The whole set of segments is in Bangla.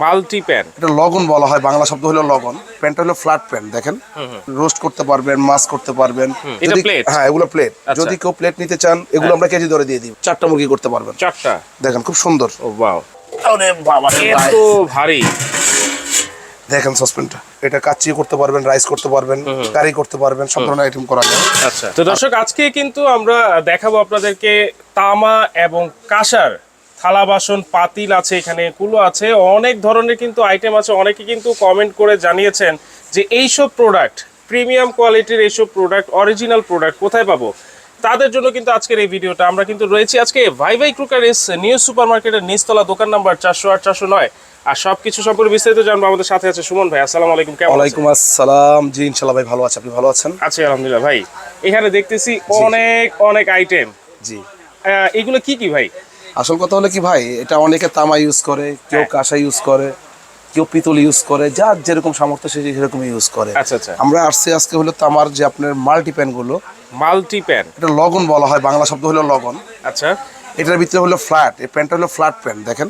Multi pan. এটা লগন বলা হয় বাংলা শব্দ হলো লগন। প্যানটা হলো ফ্ল্যাট প্যান দেখেন। রোস্ট করতে পারবেন মাছ করতে পারবেন। এটা plate? হ্যাঁ এগুলো প্লেট। আচ্ছা। যদি কেউ প্লেট নিতে চান এগুলো আমরা কেজি ধরে দিয়ে দিই। চারটা মুরগি করতে পারবেন। চারটা? দেখেন খুব সুন্দর। ও বাও আরে বাবা এত ভারী। দেখেন সসপেনটা এটা কাচ্চি করতে পারবেন রাইস করতে পারবেন কারি করতে পারবেন সব ধরনের আইটেম করা যায়। আচ্ছা। তো দর্শক আজকে কিন্তু আমরা দেখাবো আপনাদেরকে তামা এবং কাঁসার থালা বাসন পাতিল আছে এখানে কুলো আছে। অনেক ধরনের কিন্তু আইটেম আছে। অনেকে কিন্তু কমেন্ট করে জানিয়েছেন যে এইসব প্রোডাক্ট প্রিমিয়াম কোয়ালিটির এইসব প্রোডাক্ট অরিজিনাল প্রোডাক্ট কোথায় পাবো? তাদের জন্য কিন্তু আজকের এই ভিডিওটা। আমরা কিন্তু রয়েছি আজকে ভাই ভাই ক্রুকারিস নিউ সুপার মার্কেটের নিচতলা দোকান নাম্বার চারশো আট চারশো নয়। আর সবকিছু সম্পর্কে বিস্তারিত জানব। আমাদের সাথে আছে সুমন ভাই। আসসালামু আলাইকুম। কেমন আছেন? ওয়ালাইকুম আসসালাম। জি ইনশাল্লাহ ভাই ভালো আছে। আপনি ভালো আছেন? আছি আলহামদুলিল্লাহ। ভাই এখানে দেখতেছি অনেক অনেক আইটেম জি। এগুলো কি কি ভাই? আসল কথা হলো কি ভাই এটা অনেকে তামা ইউজ করে কেউ হ্যাঁ। কাঁসা ইউজ করে কেউ পিতল ইউজ করে যার যেরকম সামর্থ্য সে সেরকম ইউজ করে। আচ্ছা আচ্ছা। আমরা আসছি আজকে হলো তামার যে আপনার মাল্টি প্যানগুলো। মাল্টি প্যান এটা লগন বলা হয় বাংলা শব্দ হলো লগন। আচ্ছা। এটার ভিতরে হলো ফ্ল্যাট এই প্যানটা হলো ফ্ল্যাট প্যান দেখেন?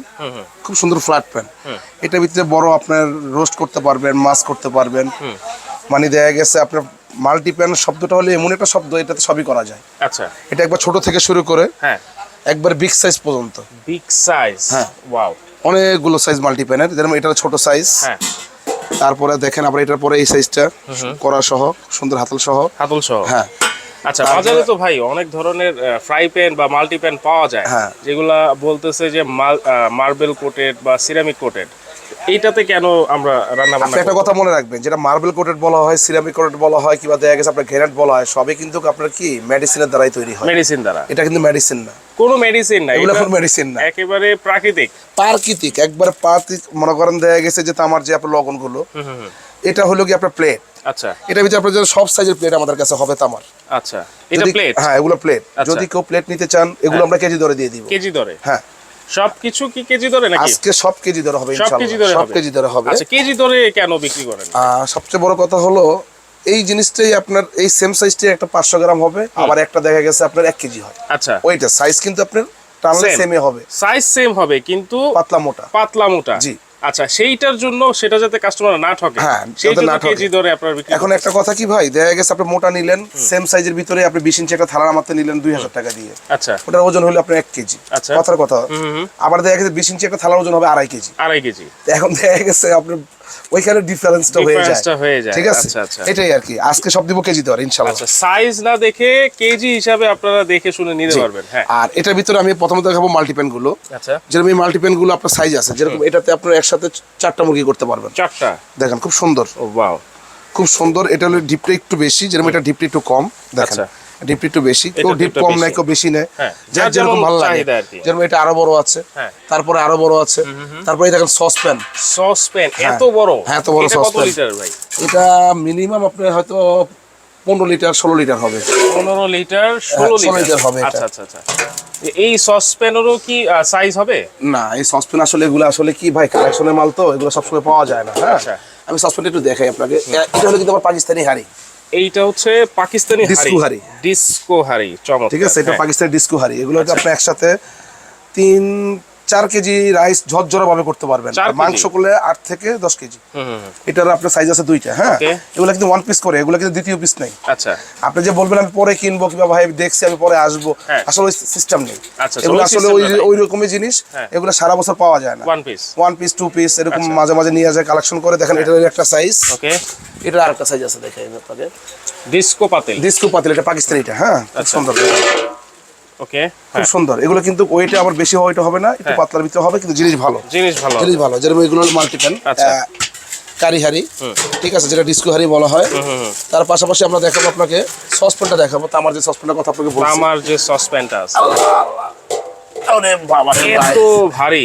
খুব সুন্দর ফ্ল্যাট প্যান এটার ভিতরে বড় আপনার রোস্ট করতে পারবেন মাছ করতে পারবেন। মানে দেখা গেছে আপনার মাল্টি প্যান শব্দটা হলো এমন একটা শব্দ এটাতে সবই করা যায়। আচ্ছা। এটা একবার ছোট থেকে শুরু করে হ্যাঁ। একবার বিগ সাইজ পর্যন্ত। বিগ সাইজ হ্যাঁ। ওয়াও অনেকগুলো সাইজ মাল্টি যেমন এটা ছোট সাইজ হ্যাঁ। তারপরে দেখেন আবার এটার পরে এই সাইজটা করা সহ সুন্দর হাতল সহ। হাতল সহ? হ্যাঁ। আচ্ছা বাজারে তো ভাই অনেক ধরনের ফ্রাই প্যান বা মাল্টি প্যান পাওয়া যায়। হ্যাঁ। যেগুলা বলতেছে যে মার্বেল কোটেড বা সিরামিক কোটেড এইটাতে কেন আমরা রান্না বান্না একটা কথা মনে রাখবেন যেটা মার্বেল কোটেড বলা হয় সিরামিক কোটেড বলা হয় কিংবা দেখা গেছে আপনার বলা হয় সবই কিন্তু আপনার কি? মেডিসিনের দ্বারাই তৈরি হয়। মেডিসিন দ্বারা। এটা কিন্তু মেডিসিন না। কোনো মেডিসিন নাই এগুলো কোনো মেডিসিন না। একেবারে প্রাকৃতিক। প্রাকৃতিক একবার প্রাকৃতিক মনে করেন দেখা গেছে যে তামার যে আপনার লগনগুলো এটা হলো কি আপনার প্লেট আচ্ছা। এটার ভিতরে আপনার সব সাইজের প্লেট আমাদের কাছে হবে তামার। আচ্ছা এটা প্লেট হ্যাঁ এগুলো প্লেট আচ্ছা। যদি কেউ প্লেট নিতে চান এগুলো আমরা কেজি ধরে দিয়ে দিব। কেজি ধরে হ্যাঁ। সবকিছু কি কেজি ধরে নাকি? আজকে সব কেজি ধরে হবে ইনশাআল্লাহ। সব কেজি ধরে হবে। আচ্ছা কেজি ধরে কেন বিক্রি করেন? সবচেয়ে বড় কথা হলো এই জিনিসটাই আপনার এই সেম সাইজটাই একটা পাঁচশো গ্রাম হবে আবার একটা দেখা গেছে আপনার এক কেজি হয়। আচ্ছা। ওইটা সাইজ কিন্তু আপনার টানলে. সেমে হবে। সাইজ সেম হবে কিন্তু পাতলা মোটা। পাতলা মোটা। জি। আচ্ছা সেইটার জন্য সেটা যাতে কাস্টমার না ঠকে হ্যাঁ, যাতে না ঠকে। ধরে আপনার বিক্রি এখন একটা কথা কি ভাই দেখা গেছে আপনি মোটা নিলেন সেম সাইজের ভিতরে আপনি বিশ ইঞ্চি একটা থালার আমাতে নিলেন দুই হাজার টাকা দিয়ে। আচ্ছা। ওটার ওজন হলো আপনার এক কেজি। আচ্ছা। কথার কথা। আবার দেখা গেছে বিশ ইঞ্চি একটা থালার ওজন হবে আড়াই কেজি। আড়াই কেজি। এখন দেখা গেছে আপনার ওইখানে ডিফারেন্সটা হয়ে যায়। ঠিক আছে? আচ্ছা, আচ্ছা। এটাই আর কি। আজকে সব দিব কেজি দর ইনশাল্লাহ আচ্ছা সাইজ না দেখে কেজি হিসাবে আপনারা দেখে শুনে নিতে পারবেন হ্যাঁ। আর এটার ভিতরে আমি প্রথমত দেখাবো মাল্টিপ্যানগুলো আচ্ছা। যেরকম এই মাল্টিপ্যানগুলো আপনার সাইজ আছে যেরকম এটাতে আপনার একসাথে চারটা মুরগি করতে পারবেন। চারটা? দেখেন খুব সুন্দর। ও বাও খুব সুন্দর। এটা হলো ডিপটা একটু বেশি যেরকম এটা ডিপটা একটু কম দেখেন। একটু বেশি কেউ ডিপ কম। নেয় কেউ বেশি নেয়। হ্যাঁ, যার যার যেরকম যেমন ভালো লাগে। যেরকম এটা আরও বড় আছে হ্যাঁ। তারপরে আরও বড় আছে। তারপরে দেখেন সসপ্যান। সসপ্যান এত বড়? হ্যাঁ, এত বড় ভাই? এটা মিনিমাম আপনার হয়তো পনেরো লিটার ষোলো লিটার হবে। পনেরো লিটার ষোলো হ্যাঁ, লিটার। লিটার হবে আচ্ছা আচ্ছা আচ্ছা। এই সসপ্যানেরও কি সাইজ হবে? না এই সসপ্যান আসলে এগুলো আসলে কি ভাই কালেকশনের মাল তো এগুলো সবসময় পাওয়া যায় না হ্যাঁ। আচ্ছা। আমি সসপ্যানটা একটু দেখাই আপনাকে। এটা হলো কিন্তু আমার পাকিস্তানি হাড়ি। এইটা হচ্ছে পাকিস্তানি ডিস্কো হাঁড়ি। ডিস্কো হাড়ি চমৎকার। ঠিক আছে এটা হ্যাঁ। পাকিস্তানি ডিস্কো হাড়ি। এগুলো আপনি একসাথে তিন চার কেজি রাইস ঝরঝরা ভাবে করতে পারবেন। আর মাংস করলে আট থেকে দশ কেজি। এটার আপনার সাইজ আছে দুইটা হ্যাঁ? এগুলো কিন্তু ওয়ান পিস করে এগুলো কিন্তু দ্বিতীয় পিস নেই। আচ্ছা। আপনি যে বলবেন আমি পরে কিনবো কিংবা ভাই দেখছি আমি পরে আসব হ্যাঁ। আসলে ওই সিস্টেম নেই। আচ্ছা, এগুলো আসলে ওই ওই রকমই জিনিস হ্যাঁ। এগুলো সারা বছর পাওয়া যায় না। One piece one piece two piece এরকম আচ্ছা। মাঝে মাঝে নিয়ে যায় কালেকশন করে। দেখেন এটার একটা সাইজ ওকে এটার আরেকটা সাইজ আছে দেখেন আপনাদের ডিস্কো পাতিল। ডিস্কো পাতিল এটা পাকিস্তানিটা হ্যাঁ? আচ্ছা। সুন্দর ওকে খুব সুন্দর। এগুলো কিন্তু ওইটা আবার বেশি ওইটা হবে না একটু হ্যাঁ। পাতলার ভিতরে হবে কিন্তু জিনিস ভালো। জিনিস ভালো। জিনিস ভালো যেরকম এগুলো মাল্টিপ্যান আচ্ছা। কারি হাড়ি। ঠিক আছে যেটা ডিস্কো হাড়ি বলা হয়। তার পাশাপাশি আমরা দেখাবো আপনাকে সসপ্যানটা দেখাবো। তো আমার যে সসপ্যানটার কথা আপনাকে বলছি। আমার যে সসপ্যানটা আছে। আরে বাবা এত ভারী।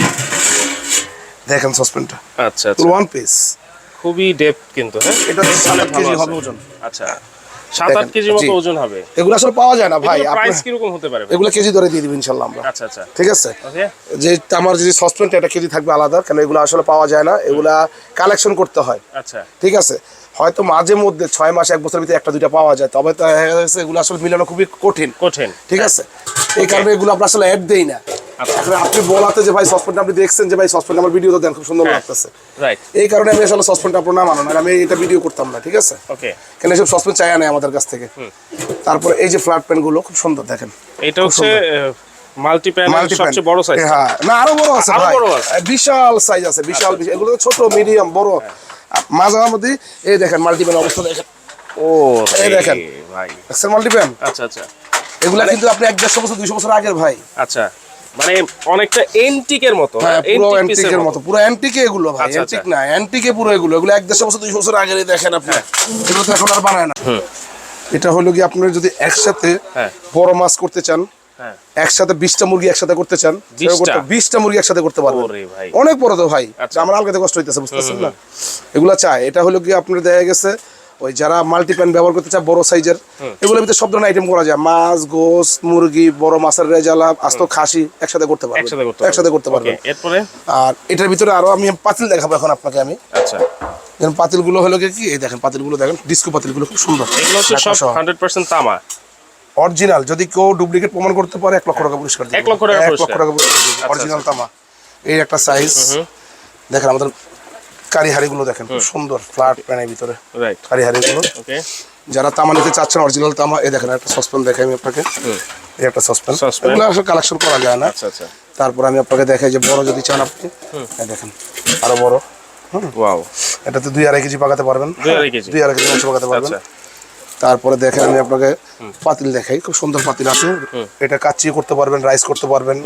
দেখেন সসপ্যানটা আচ্ছা আচ্ছা। ওয়ান পিস খুবই ডেপথ কিন্তু হ্যাঁ? এটা কেজি হবে ওজন। আচ্ছা সাত আট কেজির মতো ওজন হবে। এগুলো আসলে পাওয়া যায় না ভাই প্রাইস কীরকম হতে পারে এগুলো কেজি ধরে দিয়ে দিবেন ইনশাল্লাহ আমরা। আচ্ছা আচ্ছা। ঠিক আছে? যে আমার যে সসপ্যানটা এটা কেজি থাকবে আলাদা কেন এগুলো আসলে পাওয়া যায় না এগুলা কালেকশন করতে হয়। আচ্ছা। ঠিক আছে? হয়তো মাঝে মধ্যে ছয় মাস এক বছরের ভিতরে একটা দুইটা পাওয়া যায় তবে তো এগুলো আসলে মিলানো খুবই কঠিন। কঠিন। ঠিক আছে? এই কারণে এগুলো আমরা আসলে অ্যাড দেই না। এখন আপনি বলাতে যে ভাই সসপেনটা আপনি দেখছেন যে ভাই আমার ভিডিও তো দেন খুব সুন্দর হ্যাঁ। লাগতেছে। রাইট এই কারণে আমি আসলে সসপেনটা আপনার না মানো না আমি এটা ভিডিও করতাম না ঠিক আছে? ওকে কেন এসব সসপেন চাই আমাদের কাছ থেকে। তারপরে এই যে ফ্ল্যাট প্যানগুলো খুব সুন্দর দেখেন। এটা হচ্ছে মাল্টি প্যান সবচেয়ে বড় সাইজ হ্যাঁ না আরও বড় আছে ভাই। বড় আছে? আচ্ছা, বিশাল সাইজ আছে বিশাল বিশাল। এগুলো ছোট মিডিয়াম বড়। মাঝামাঝি মধ্যে এই দেখেন মাল্টিপ্যান অবস্থা দেখেন। ও এই দেখেন। ভাই। আচ্ছা আচ্ছা। এগুলা কিন্তু আপনি এক দেড়শো বছর দুইশো বছর আগের ভাই। আচ্ছা। মানে অনেকটা এন্টিকের মতো হ্যাঁ পুরো antique piece-এর অ্যান্টিকের মতো পুরো অ্যান্টিকে এগুলো ভাই আচ্ছা, অ্যান্টিক না অ্যান্টিকে পুরো এগুলো এগুলো এক দেড়শো বছর দুইশো বছর আগের দেখেন আপনি হ্যাঁ। এগুলো তো এখন আর বানায় না এটা হলো কি আপনার যদি একসাথে হ্যাঁ। বড় মাছ করতে চান একসাথে বিশটা মুরগি একসাথে করতে চান 20টা? বিশটা মুরগি একসাথে করতে ভাই। অনেক বড় তো ভাই আচ্ছা। আমার আলগাতে কষ্ট হইতেছে বুঝতেছেন না এগুলা চাই এটা হলো কি আপনার দেখা গেছে ওই যারা মাল্টিপ্যান ব্যবহার করতে চায় বড় সাইজের এগুলোর ভিতরে সব ধরনের আইটেম করা যায়। মাছ গোস মুরগি বড় মাছের রেজালা আস্ত খাসি একসাথে করতে পারবেন। একসাথে করতে Okay, এরপরে? আর এটার ভিতরে আরও আমি পাতিল দেখাবো এখন আপনাকে আমি। আচ্ছা। যেমন পাতিলগুলো হলো কি এই দেখেন পাতিলগুলো দেখেন ডিস্কো পাতিলগুলো খুব সুন্দর। এগুলো সব হান্ড্রেড পার্সেন্ট তামা। অরিজিনাল যদি কেউ ডুপ্লিকেট প্রমাণ করতে পারে এক লক্ষ টাকা পুরস্কার এক লক্ষ টাকা এক লক্ষ টাকা পুরস্কার আচ্ছা, অরিজিনাল তামা। এই একটা সাইজ দেখেন আমাদের কারি হাড়িগুলো দেখেন খুব সুন্দর ফ্ল্যাট প্যানের ভিতরে রাইট কারি যারা তামা নিতে চাচ্ছেন অরিজিনাল তামা এই দেখেন একটা সসপ্যান দেখাই আমি আপনাকে। এই একটা সসপ্যান Saucepan। এগুলো আসলে কালেকশন করা যায় না। আচ্ছা আচ্ছা। তারপর আমি আপনাকে দেখাই যে বড় যদি চান আপনি। দেখেন আরও বড়। ওয়াও এটাতে দুই আড়াই কেজি পাকাতে পারবেন। দুই আড়াই কেজি। কেজি মাংস পাকাতে পারবেন। আচ্ছা। তারপরে দেখেন আমি আপনাকে পাতিল দেখাই খুব সুন্দর পাতিল আছে। এটা কাচ্চি করতে পারবেন রাইস করতে পারবেন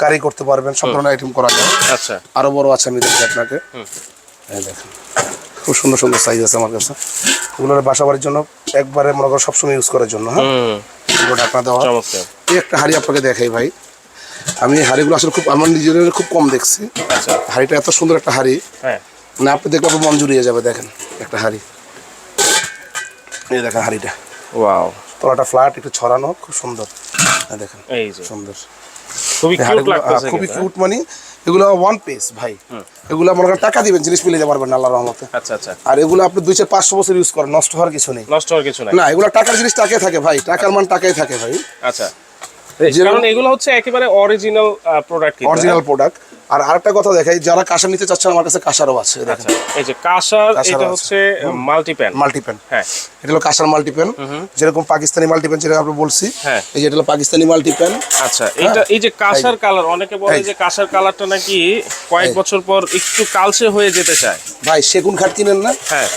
কারি করতে পারবেন সব ধরনের আইটেম করা যায়। আচ্ছা। আরও বড় আছে আমি দেখি আপনাকে। দেখেন। খুব সুন্দর সুন্দর সাইজ আছে আমার কাছে। এগুলোর বাসা বাড়ির জন্য একবারে মনে করো সবসময় ইউজ করার জন্য হ্যাঁ? এগুলো ঢাকনা দেওয়া। এই একটা হাড়ি আপনাকে দেখাই ভাই। আমি হাড়িগুলো আসলে খুব আমার নিজের খুব কম দেখছি। আচ্ছা। হাড়িটা এত সুন্দর একটা হাড়ি। হ্যাঁ। না আপনি দেখলে আপনার মন জুড়িয়ে যাবে দেখেন একটা হাড়ি। এই দেখেন হাড়িটা। ওয়াও। তলাটা ফ্ল্যাট একটু ছড়ানো খুব সুন্দর। এই দেখেন। এই সুন্দর। খুবই কিউট লাগতেছে খুবই কিউট মানে এগুলো ওয়ান পেস ভাই। এগুলো মনে করেন টাকা দিবেন জিনিস মিলে পারবেন না রহমতে? আচ্ছা আচ্ছা। আর এগুলো আপনি দুই চার পাঁচশো বছর ইউজ করেন নষ্ট হওয়ার কিছু নেই। নষ্ট হওয়ার কিছু নেই। না এগুলো টাকার জিনিস টাকায় থাকে ভাই টাকার মান টাকায় থাকে ভাই। আচ্ছা। কারণ এগুলো হচ্ছে একেবারে অরিজিনাল প্রোডাক্ট অরিজিনাল প্রোডাক্ট আর আরেকটা কথা দেখাই যারা কাঁসা নিতে চাচ্ছেন আমার কাছে কাঁসারও আছে হ্যাঁ? দেখেন। আচ্ছা এই যে কাঁসার এটা হচ্ছে মাল্টিপ্যান মাল্টিপ্যান হ্যাঁ। এটা হলো কাঁসার মাল্টিপ্যান যেরকম পাকিস্তানি মাল্টিপ্যান যেটা আমরা বলছি হ্যাঁ। এই যে এটা হলো পাকিস্তানি মাল্টিপ্যান আচ্ছা এইটা এই যে কাঁসার কালার অনেকে বলে যে কাঁসার কালারটা নাকি কয়েক বছর পর একটু কালচে হয়ে যেতে চায়। ভাই সেগুন কাঠ কিনেন না? হ্যাঁ।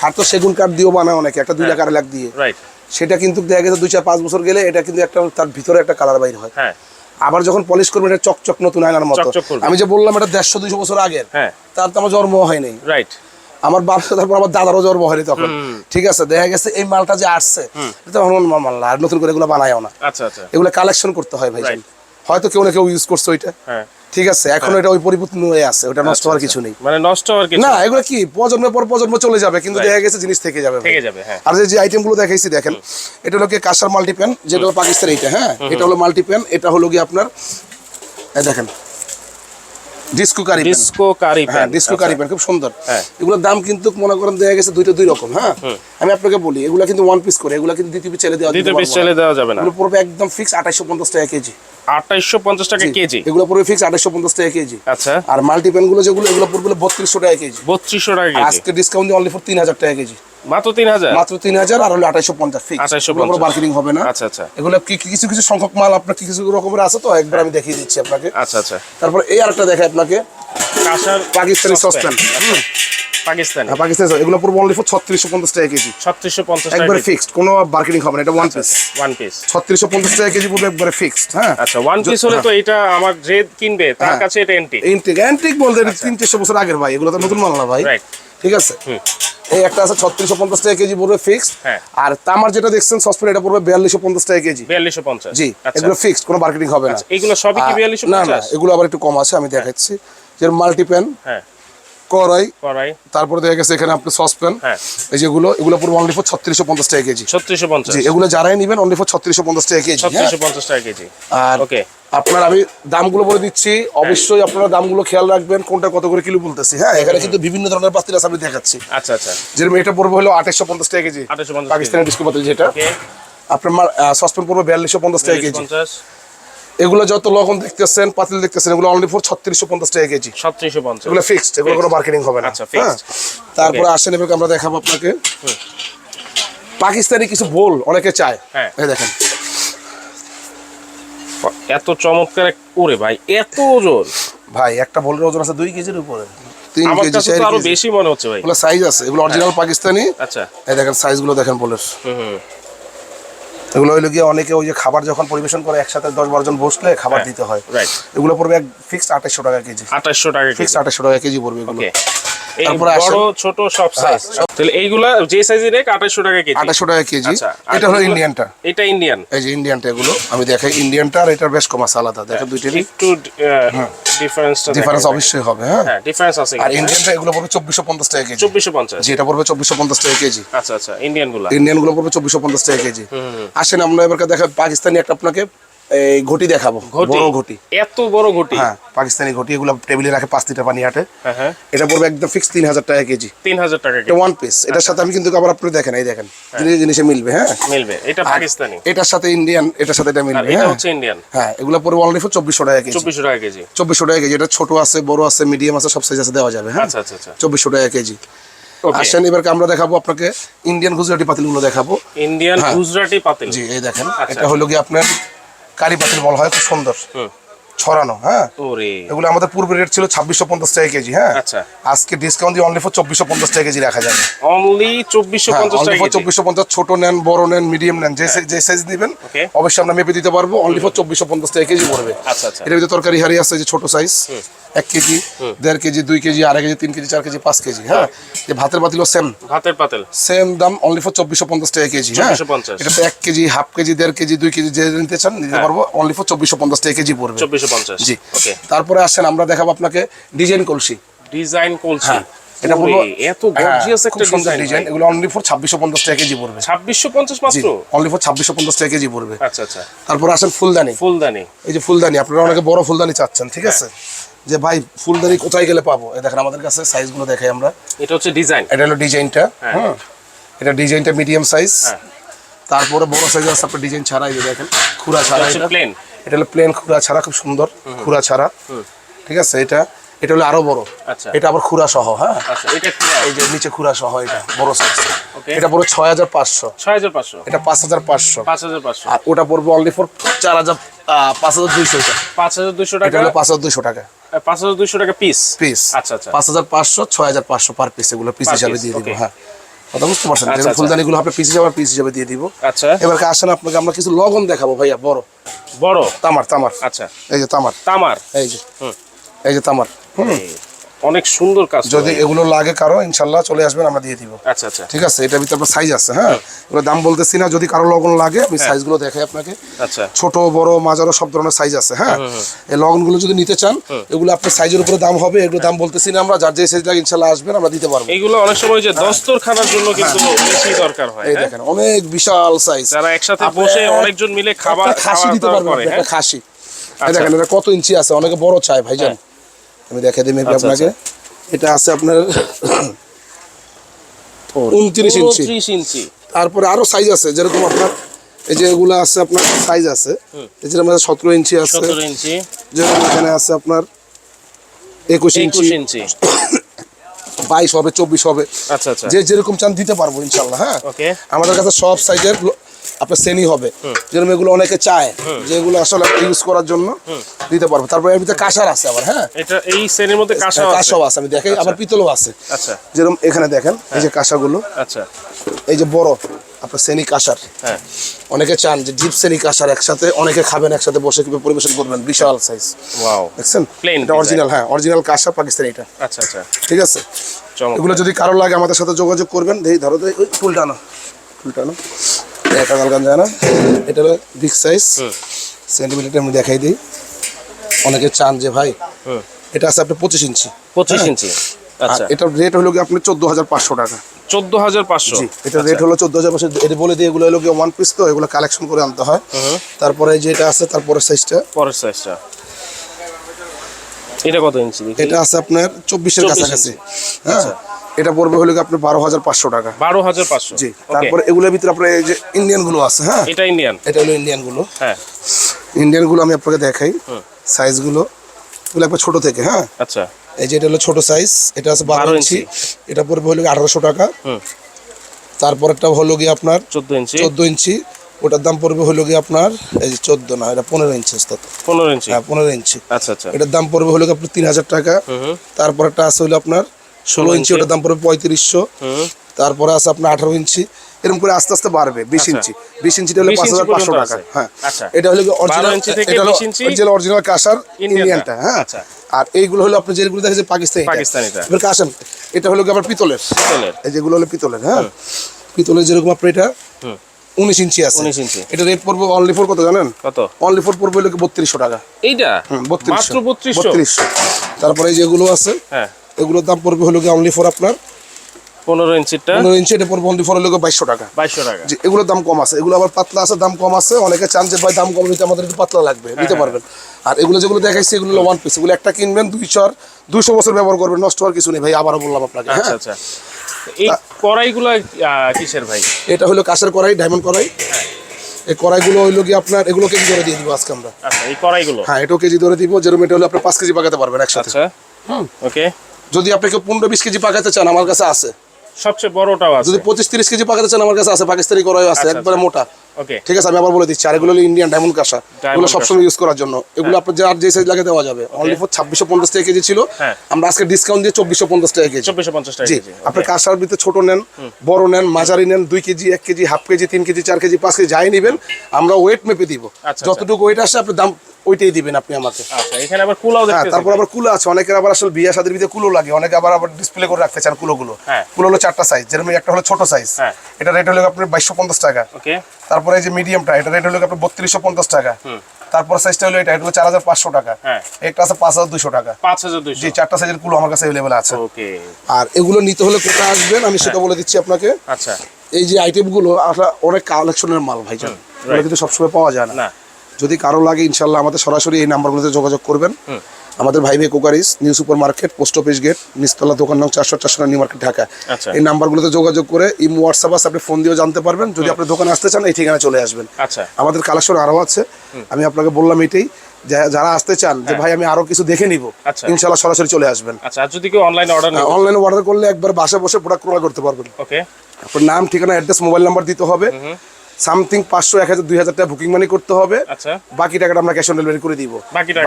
খাট তো সেগুন কাঠ দিয়েও বানায় অনেকে একটা দুই লাখ আড়াই লাখ দিয়ে। রাইট সেটা কিন্তু দেখা গেছে দুই চার পাঁচ বছর গেলে এটা কিন্তু একটা তার ভিতরে একটা কালার বাইর হয়। হ্যাঁ। আবার যখন পলিশ করবেন এটা চকচক নতুন আয়নার মতো। আমি যে বললাম এটা দেড়শো দুইশো বছর আগের হ্যাঁ। তার তো আমার জন্ম হয়নি রাইট আমার বাপ তারপর আমার দাদারও জন্ম হয়নি তখন। ঠিক আছে দেখা গেছে এই মালটা যে আসছে এটা মাল আর নতুন করে এগুলো বানায়ও না। আচ্ছা আচ্ছা। এগুলো কালেকশন করতে হয় ভাই হয়তো কেউ না কেউ ইউজ করছে ওইটা। হ্যাঁ। ঠিক আছে এখন এটা ওই পরিবর্তন হয়ে আছে ওটা নষ্ট হওয়ার কিছু নেই। মানে নষ্ট হওয়ার কিছু না এগুলো কি প্রজন্ম পর প্রজন্ম চলে যাবে কিন্তু. দেখা গেছে জিনিস থেকে যাবে থেকে যাবে হ্যাঁ। আর যে- যে আইটেমগুলো দেখাইছি দেখেন এটা হলো কি কাঁসার মাল্টিপ্যান যেটা হলো পাকিস্তান এইটা হ্যাঁ? এটা হলো মাল্টিপ্যান এটা হলো কি আপনার এই দেখেন ডিসকো কারি। ডিসকো কারি হ্যাঁ ডিসকো কারি প্যান খুব সুন্দর। হ্যাঁ। এগুলোর দাম কিন্তু মনে করেন দেয়া গেছে দুইটা দুই রকম হ্যাঁ? আমি আপনাকে বলি এগুলো কিন্তু ওয়ান পিস করে এগুলো কিন্তু দ্বিতীয় পিস ছেলে দেওয়া দ্বিতীয় পিস চলে দেওয়া যাবে না। এগুলো পড়বে একদম ফিক্স আঠাইশো পঞ্চাশ টাকা কেজি। আঠাইশশো পঞ্চাশ টাকা কেজি? এগুলো পড়বে ফিক্স আঠাইশো পঞ্চাশ টাকা কেজি। আচ্ছা। আর মাল্টিপ্যানগুলো যেগুলো এগুলো পড়বে বত্রিশশো টাকা কেজি। বত্রিশশো টাকা কেজি। আজকে ডিসকাউন্ট দিয়ে অনলি ফর তিন হাজার টাকা কেজি। মাত্র তিন হাজার? মাত্র তিন হাজার আর হলো আঠাইশো পঞ্চাশ ফিক্স 2850 মার্কেটিং হবে না। আচ্ছা আচ্ছা। এগুলো কি কি- কিছু কিছু সংখ্যক মাল আপনার কিছু রকমের আছে তো? একবার আমি দেখিয়ে দিচ্ছি আপনাকে। আচ্ছা আচ্ছা। তারপর এই আরেকটা দেখাই আপনাকে। পাকিস্তানি সসপ্যান। পাকিস্তানি। হ্যাঁ এগুলো পড়বে অনলি ফর ছত্রিশশো পঞ্চাশ টাকা কেজি। ছত্রিশশো পঞ্চাশ একবারে ফিক্সড কোনো মার্কেটিং হবে না। এটা ওয়ান পিস ওয়ান পিস ছত্রিশশো পঞ্চাশ টাকা কেজি পড়বে একবারে ফিক্সড হ্যাঁ? আচ্ছা ওয়ান পিস হলে তো এটা আমার যে কিনবে তার হ্যাঁ। কাছে এটা এন্টি ইনটেক অ্যান্টিক বলতে তিন চারশো বছর আগের ভাই। এগুলো তো নতুন মাল না ভাই। রাইট ঠিক আছে? এই একটা আছে ছত্রিশশো পঞ্চাশ টাকা কেজি পড়বে ফিক্সড হ্যাঁ। আর তামার যেটা দেখছেন সসপ্যান এটা পড়বে বিয়াল্লিশশো পঞ্চাশ টাকা কেজি। বিয়াল্লিশশো পঞ্চাশ। জি আচ্ছা। এগুলো ফিক্সড কোনো মার্কেটিং হবে না। এগুলো সবই কি বিয়াল্লিশশো না না এগুলো আবার একটু কম আছে আমি দেখাচ্ছি। যে মাল্টিপ্যান হ্যাঁ। কড়াই কড়াই। তারপরে দেখা গেছে এখানে আপনি সসপ্যান। হ্যাঁ। এই যেগুলো এগুলো পুরো অনলি ফর ছত্রিশশো পঞ্চাশ টাকা কেজি। ছত্রিশশো পঞ্চাশ। এগুলো যারাই নেবেন অনলি ফর ছত্রিশশো পঞ্চাশ টাকা কেজি হ্যাঁ? ছত্রিশশো পঞ্চাশ টাকা কেজি। আর ওকে আপনার আমি দামগুলো বলে দিচ্ছি। অবশ্যই আপনারা দামগুলো খেয়াল রাখবেন কোনটা কত করে কিলো বলতেছি। হ্যাঁ এখানে কিন্তু বিভিন্ন ধরনের পাতিল আছে আমি দেখাচ্ছি। আচ্ছা আচ্ছা। যেরকম এটা পড়বে হলো আঠাশশো পঞ্চাশ টাকা কেজি। 2850 পাকিস্তানি ডিস্কো পাতিল যেটা। আপনার সসপ্যান পড়বে বিয়াল্লিশশো পঞ্চাশ টাকা কেজি। এগুলো যত লবণ দেখতেছেন পাতিল দেখতেছেন এগুলো অনলি ফর ছত্রিশশো পঞ্চাশ টাকা কেজি। ছত্রিশশো পঞ্চাশ। এগুলো ফিক্সড এগুলো কোনো মার্কেটিং হবে না। আচ্ছা. হ্যাঁ। তারপরে আসেন এবার আমরা দেখাবো আপনাকে। পাকিস্তানি কিছু বোল অনেকে চায়। হ্যাঁ। দেখেন। এত চমৎকার ওরে ভাই এত ওজন। ভাই একটা বোলের ওজন আছে দুই কেজির উপরে। তিন কেজি কাছে চার আরও বেশি মনে হচ্ছে ভাই। এগুলো সাইজ আছে এগুলো অরিজিনাল পাকিস্তানি। আচ্ছা। এই দেখেন সাইজগুলো দেখেন বোলের। হুম হুম। এগুলো হইল গিয়ে অনেকে ওই যে খাবার যখন পরিবেশন করে একসাথে দশ বারো জন বসলে খাবার হ্যাঁ, দিতে হয়. এগুলো পড়বে এক ফিক্সড আঠাশশো টাকা কেজি। আঠাশশো টাকা ফিক্সড আঠাশশো টাকা কেজি পড়বে এগুলো। ওকে আসেন- বড় ছোট সব সাইজ তাহলে এইগুলা যে সাইজের রেক আঠাশশো টাকা কেজি। আঠাশশো টাকা কেজি। আচ্ছা এটা হলো ইন্ডিয়ানটা এটা ইন্ডিয়ান এই যে ইন্ডিয়ানটা এগুলো আমি দেখাই ইন্ডিয়ানটা আর এটার বেশ কম আছে আলাদা। একটু ডিফারেন্সটা ডিফারেন্স অবশ্যই হবে হ্যাঁ। হ্যাঁ ডিফারেন্স আছে আর ইন্ডিয়ানটা এগুলো পড়বে চব্বিশশো পঞ্চাশ টাকা কেজি। চব্বিশশো পঞ্চাশ। যেটা পড়বে চব্বিশশো পঞ্চাশ টাকা কেজি। আচ্ছা আচ্ছা ইন্ডিয়ানগুলা। ইন্ডিয়ানগুলো পড়বে চব্বিশশো পঞ্চাশ টাকা কেজি। আসেন আমরা এবার দেখা পাকিস্তানি একটা আপনাকে এই ঘটি দেখাবো বড় ঘটি? এত বড় ঘটি? হ্যাঁ পাকিস্তানি ঘটি এগুলো টেবিলে রাখে পাঁচ লিটার পানি হাটে। হ্যাঁ হ্যাঁ। এটা পড়বে একদম ফিক্স তিন হাজার টাকা কেজি। তিন হাজার টাকা এটা ওয়ান পিস এটার সাথে আমি কিন্তু আবার আপনি দেখেন এই দেখেন জিনিস জিনিসে মিলবে হ্যাঁ? মিলবে। এটা পাকিস্তানি। এটার সাথে ইন্ডিয়ান এটার সাথে এটা মিলবে এটা হ্যাঁ? হচ্ছে ইন্ডিয়ান হ্যাঁ এগুলো পড়বে ফর চব্বিশশো টাকা কেজি। চব্বিশশো টাকা কেজি। চব্বিশশো টাকা কেজি। এটা ছোট আছে বড় আছে মিডিয়াম আছে সব সাইজ আছে দেওয়া যাবে হ্যাঁ? আচ্ছা আচ্ছা আচ্ছা। চব্বিশশো টাকা কেজি। আসেন এবার আমরা দেখাবো আপনাকে ইন্ডিয়ান গুজরাটি পাতিলগুলো দেখাবো। ইন্ডিয়ান হ্যাঁ। গুজরাটি পাতিল। জি এই দেখেন আচ্ছা। এটা হলো কি আপনার কারি পাতিল বলা হয় খুব সুন্দর। ছড়ানো হ্যাঁ? এগুলো আমাদের পূর্বের রেট ছিল ছাব্বিশশো পঞ্চাশ টাকা কেজি হ্যাঁ? আচ্ছা। আজকে ডিসকাউন্ট দিয়ে অনলি ফর চব্বিশশো পঞ্চাশ টাকা কেজি রাখা যাবে। অনলি চব্বিশশো হ্যাঁ অনলি ফর চব্বিশশো পঞ্চাশ ছোট নেন বড় নেন মিডিয়াম নেন যে যে সাইজ নেবেন অবশ্যই আমরা মেপে দিতে পারব অনলি ফর চব্বিশশো পঞ্চাশ টাকা কেজি পড়বে। আচ্ছা আচ্ছা। এর ভিতরে তরকারি হারি আছে যে ছোট সাইজ এক কেজি দেড় কেজি দুই কেজি আড়াই কেজি তিন কেজি চার কেজি পাঁচ কেজি হ্যাঁ? যে ভাতের পাতিলও সেম ভাতের পাতিল। সেম দাম অনলি ফর চব্বিশশো পঞ্চাশ টাকা কেজি হ্যাঁ? এটা তো এক কেজি হাফ কেজি দেড় কেজি দুই কেজি যে নিতে চান নিতে হ্যাঁ। পারব অনলি ফর চব্বিশশো পঞ্চাশ টাকা কেজি পড়বে। জি। ওকে তারপরে আসেন আমরা দেখাবো আপনাকে ডিজাইন কলসি। ডিজাইন কলসি। হ্যাঁ, এটা বলব এত গর্জিয়াস একটা ডিজাইন ডিজাইন এগুলো অনলি ফর ছাব্বিশশো পঞ্চাশ টাকা কেজি পড়বে। মাত্র? অনলি ফর ছাব্বিশশো পঞ্চাশ টাকা কেজি পড়বে। আচ্ছা আচ্ছা। তারপর আসেন ফুলদানি। ফুলদানি। এই যে ফুলদানি আপনারা অনেকে বড় ফুলদানি চাচ্ছেন ঠিক আছে? যে ভাই ফুলদানি কোথায় গেলে পাবো? দেখেন আমাদের কাছে সাইজগুলো দেখাই আমরা। এটা হচ্ছে ডিজাইন এটা হলো ডিজাইনটা হ্যাঁ। হ্যাঁ এটা ডিজাইনটা মিডিয়াম সাইজ হ্যাঁ। তারপরে বড় সাইজ আছে আপনার ডিজাইন ছাড়া এই দেখেন খুরা ছাড়া হচ্ছে এটা। প্লেন এটা হলো প্লেন খুরা ছাড়া খুব সুন্দর খুরা ছাড়া। ঠিক আছে? এটা এটা হলো আরও বড়। আচ্ছা। এটা আবার খুরা সহ হ্যাঁ? আচ্ছা এটা এই যে নিচে খুরা সহ এটা বড় সাইজ এটা পড়বে ছয় হাজার পাঁচশো। ছয় হাজার পাঁচশো। এটা পাঁচ হাজার পাঁচশো। পাঁচ হাজার পাঁচশো। আর ওটা পড়বে অনলি ফর চার হাজার পাঁচ হাজার দুইশো এটা। পাঁচ হাজার এটা টাকা? হলো পাঁচ হাজার দুইশো টাকা। পাঁচ হাজার দুশো টাকা পিস পিস আচ্ছা আচ্ছা। পাঁচ হাজার পাঁচশো ছয় হাজার পাঁচশো পার পিস এগুলো পিস হিসাবে দিয়ে দিব হ্যাঁ। কথা বুঝতে পারছেন? আচ্ছা, আচ্ছা। ফুলদানিগুলো আপনি পিস হিসাবে পিস হিসাবে দিয়ে দিব। আচ্ছা। এবার আসেন আপনাকে আমরা কিছু লগন দেখাবো ভাইয়া বড়। বড়? তামার তামার। আচ্ছা। এই যে তামার। তামার? এই যে হুম। এই যে তামার। হুম। অনেক সুন্দর কাজ যদি এগুলো লাগে কারও ইনশাল্লাহ চলে আসবেন আমরা দিয়ে দিব। আচ্ছা আচ্ছা। ঠিক আছে এটার ভিতরে আপনার সাইজ আছে হ্যাঁ? এগুলো দাম বলতেছি না যদি কারও লগন লাগে আমি সাইজগুলো দেখাই আপনাকে। আচ্ছা। ছোট বড় মাঝারো সব ধরনের সাইজ আছে হ্যাঁ? এই লগনগুলো যদি নিতে চান এগুলো আপনার সাইজের উপরে দাম হবে এগুলো দাম বলতেছি না আমরা যার যে সাইজ লাগে ইনশাল্লাহ আসবেন আমরা দিতে পারব। এগুলো অনেক সময় যে দস্তর খানার জন্য কিন্তু বেশি দরকার হয় এই হ্যাঁ? দেখেন অনেক বিশাল সাইজ যারা একসাথে বসে অনেকজন মিলে খাবার খাসি দিতে হ্যাঁ একটা খাসি। আচ্ছা। দেখেন এটা কত ইঞ্চি আছে? অনেকে বড় চায় ভাইজান। আমি দেখে দিই মেবি আচ্ছা, আপনাকে। এটা আছে আপনার উনত্রিশ ইঞ্চি। ইঞ্চি। তারপরে আরও সাইজ আছে যেরকম আপনার এই যে এগুলো আছে আপনার সাইজ আছে। যে আমাদের সতেরো ইঞ্চি আছে। যেরকম এখানে আছে আপনার একুশ ইঞ্চি। বাইশ হবে চব্বিশ হবে। আচ্ছা আচ্ছা। যে যেরকম চান দিতে পারব ইনশাল্লাহ হ্যাঁ। আমাদের কাছে সব সাইজের আপনার শ্রেণি হবে। যেরকম এগুলো অনেকে চায় যে এগুলো আসলে ইউজ করার জন্য দিতে পারব। তারপরে এর ভিতরে কাঁসার আছে আবার হ্যাঁ? এটা এই শ্রেণির মধ্যে কাঁসা আছে? কাঁসাও আছে আমি দেখাই। আবার পিতলও আছে। আচ্ছা। যেরকম এখানে দেখেন এই যে কাঁসাগুলো। আচ্ছা। এই যে বড় আপনার শ্রেণি কাঁসার। হ্যাঁ। অনেকে চান যে ডিপ শ্রেণি কাঁসার একসাথে অনেকে খাবেন একসাথে বসে কীভাবে পরিবেশন করবেন বিশাল সাইজ ওয়াও দেখছেন? প্লেন এটা অরিজিনাল হ্যাঁ অরিজিনাল কাঁসা পাকিস্তানি এটা। আচ্ছা আচ্ছা। ঠিক আছে? এগুলো যদি কারও লাগে আমাদের সাথে যোগাযোগ করবেন। ধরো তো ওই ফুলটানো ফুলটানো এটা হলো বিগ সাইজ সেন্টিমিটার আমি দেখাই দিই। অনেকে চান যে ভাই এটা আছে পঁচিশ ইঞ্চি। পঁচিশ ইঞ্চি। আচ্ছা। এটার রেট হলো কি চোদ্দ হাজার পাঁচশো টাকা। চোদ্দ হাজার পাঁচশো? রেট হলো চোদ্দ হাজার পাঁচশো। এটা বলে দিয়ে এগুলো হলো কি ওয়ান পিস তো এগুলো কালেকশন করে আনতে হয়। তারপরে যে এটা আছে তারপরে সাইজটা পরের সাইজটা এটা কত ইঞ্চি এটা আছে আপনার চব্বিশের 24 কাছাকাছি। হ্যাঁ। এটা পড়বে হলো কি আপনার বারো হাজার পাঁচশো টাকা। বারো হাজার পাঁচশো। জি তারপরে এগুলোর ভিতরে আপনার এই যে ইন্ডিয়ানগুলো আছে হ্যাঁ? এটা ইন্ডিয়ান। এটা হলো ইন্ডিয়ানগুলো হ্যাঁ। ইন্ডিয়ানগুলো আমি আপনাকে দেখাই সাইজগুলো। এগুলো একবার ছোট থেকে হ্যাঁ? আচ্ছা। এই যে এটা হলো ছোট সাইজ এটা আছে বারো 12 ইঞ্চি। এটা পড়বে হলো আঠারোশো টাকা। হুম। তারপর একটা হলো গিয়ে আপনার চোদ্দ ইঞ্চি। চোদ্দ ইঞ্চি। ওটার দাম পড়বে হলো গিয়ে আপনার এই যে চোদ্দ না এটা পনেরো ইঞ্চি ওস্তাদ পনেরো ইঞ্চি। হ্যাঁ পনেরো ইঞ্চি। আচ্ছা আচ্ছা। এটার দাম পড়বে হলো গিয়ে আপনার তিন হাজার টাকা। তারপর একটা আছে হলো আপনার ষোলো ইঞ্চি। ওটার দাম পড়বে পঁয়ত্রিশশো। তারপরে আছে আপনার আঠারো ইঞ্চি। এরকম করে আস্তে আস্তে বাড়বে বিশ আচ্ছা। ইঞ্চি। বিশ ইঞ্চিটা হলো পাঁচ হাজার পাঁচশো টাকা। হ্যাঁ। আচ্ছা। এটা হলো অরিজিনাল এটা হলো 20 অরিজিনাল কাঁসার ইন্ডিয়ানটা। হ্যাঁ। আচ্ছা। আর এইগুলো হলো আপনি যেগুলো দেখেছেন পাকিস্তানি। এবার কাশান এটা হলো কি আবার পিতলের। এই যেগুলো হলো পিতলের হ্যাঁ। পিতলের যেরকম আপনার এটা হুম। উনিশ ইঞ্চি আছে। 19 ইঞ্চি। এটা রেট পড়বে অনলি ফোর কত জানেন? কত? অনলি ফোর পড়বে হলো বত্রিশশো টাকা। এইটা? হুম, 3200 মাত্র বত্রিশশো? বত্রিশশো। তারপরে যেগুলো আছে হ্যাঁ। এগুলোর দাম পড়বে হলো কি অনলি ফর আপনার পনেরো ইঞ্চিটা পনেরো ইঞ্চি এটা পড়বে অনলি ফোর হলো বাইশশো টাকা। বাইশশো টাকা। যে এগুলোর দাম কম আছে। এগুলো আবার পাতলা আছে দাম কম আছে। অনেকে চান যে ভাই দাম কম নিতে আমাদের একটু পাতলা লাগবে হ্যাঁ, নিতে পারবেন। আর এগুলো যেগুলো দেখাইছি এগুলো ওয়ান পিস এগুলো একটা কিনবেন দুইশো দুইশো বছর ব্যবহার করবেন নষ্ট হওয়ার কিছু নেই। ভাই আবারও বললাম আপনাকে আচ্ছা হ্যাঁ। আচ্ছা এই কড়াইগুলো কিসের ভাই? এটা হলো কাঁচের কড়াই ডায়মন্ড কড়াই। হ্যাঁ। এই কড়াইগুলো হইল কি আপনার এগুলো কেজি ধরে দিয়ে দিব আজকে আমরা। আচ্ছা এই কড়াইগুলো? হ্যাঁ এটাও কেজি ধরে দিব। যেরকম এটা হলো আপনি পাঁচ কেজি পাকাতে পারবেন একসাথে। আচ্ছা। ওকে যদি আপনি কেউ পনেরো বিশ কেজি পাকাতে চান আমার কাছে আছে। সবচেয়ে বড়টাও আছে। যদি পঁচিশ তিরিশ কেজি পাকাতে চান আমার কাছে আছে। পাকিস্তানি কড়াই আছে আচ্ছা, একবারে মোটা। ওকে। ঠিক আছে আমি আবার বলে দিচ্ছি। আর এগুলো হলো ইন্ডিয়ান ডায়মন্ড কাঁসা এগুলো সবসময় ইউজ করার জন্য। এগুলো আপনার যার যে সাইজ লাগে দেওয়া যাবে। অনলি ফর ছাব্বিশশো পঞ্চাশ টাকা কেজি ছিল। হ্যাঁ। আমরা আজকে ডিসকাউন্ট দিয়ে চব্বিশশো পঞ্চাশ টাকা কেজি। চব্বিশশো পঞ্চাশ টাকা জি। আপনি কাঁসার ভিতরে ছোট নেন বড় নেন মাঝারি নেন দুই কেজি এক কেজি হাফ কেজি তিন কেজি চার কেজি পাঁচ কেজি যাই নেবেন আমরা ওয়েট মেপে দিব। আচ্ছা। যতটুকু ওয়েট আসে আপনি দাম ওইটাই দিবেন আপনি আমাকে। আচ্ছা এখানে আবার কুলাও হ্যাঁ দেখতে তারপর আবার কুলো আছে। অনেকের আবার আসলে বিয়ে সাদের ভিতরে কুলো লাগে। অনেকে আবার আবার ডিসপ্লে করে রাখতে চান কুলোগুলো। হ্যাঁ। কুলো হলো চারটা সাইজ যেরকম একটা হলো ছোট সাইজ হ্যাঁ। এটা রেট হলো আপনার বাইশশো পঞ্চাশ টাকা। ওকে। তারপরে এই যে মিডিয়ামটা এটা রেট হলো আপনার বত্রিশশো পঞ্চাশ টাকা। তারপর সাইজটা হলো এটা এটা হলো চার হাজার পাঁচশো টাকা। একটা আছে পাঁচ হাজার দুশো টাকা। পাঁচ হাজার দুইশো। জি চারটা সাইজের কুলো আমার কাছে অ্যাভেলেবেল আছে। ওকে। আর এগুলো নিতে হলে কোথায় আসবেন? আমি সেটা বলে দিচ্ছি আপনাকে। আচ্ছা। এই যে আইটেমগুলো আসলে অনেক কালেকশনের মাল ভাইজান। এগুলো কিন্তু সবসময় পাওয়া যায় না। যদি কারও লাগে ইনশাল্লাহ আমাদের সরাসরি এই নাম্বারগুলোতে যোগাযোগ করবেন। আমাদের ভাই ভাই crockeries new super market post office gate নিস্তলা দোকান নং চারশো চারশো নিউ মার্কেট ঢাকা। এই নাম্বারগুলোতে যোগাযোগ করে ইম হোয়াটসঅ্যাপ আছে আপনি ফোন দিয়েও জানতে পারবেন। যদি আপনি দোকানে আসতে চান এই ঠিকানা চলে আসবেন। আচ্ছা। আমাদের কালেকশন আরও আছে। আমি আপনাকে বললাম এটাই যারা আসতে চান যে ভাই আমি আরও কিছু দেখে নিব। হ্যাঁ। আচ্ছা। ইনশাল্লাহ সরাসরি চলে আসবেন। আচ্ছা যদি কেউ অনলাইনে অর্ডার অনলাইনে অর্ডার করলে একবার বাসায় বসে প্রোডাক্ট ক্রয় করতে পারবেন। ওকে আপনার নাম ঠিকানা অ্যাড্রেস মোবাইল নাম্বার দিতে হবে। সামথিং পাঁচশো এক হাজার দুই হাজার টাকা বুকিং মানি করতে হবে। আচ্ছা। বাকি টাকাটা আমরা ক্যাশ অন ডেলিভারি করে দিব।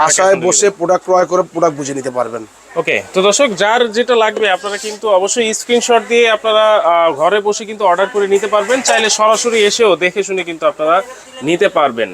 বাসায় বসে প্রোডাক্ট ক্রয় করে প্রোডাক্ট বুঝে নিতে পারবেন। ওকে তো দর্শক যার যেটা লাগবে আপনারা কিন্তু অবশ্যই স্ক্রিনশট দিয়ে আপনারা ঘরে বসে কিন্তু অর্ডার করে নিতে পারবেন। চাইলে সরাসরি এসেও দেখে শুনে কিন্তু আপনারা নিতে পারবেন।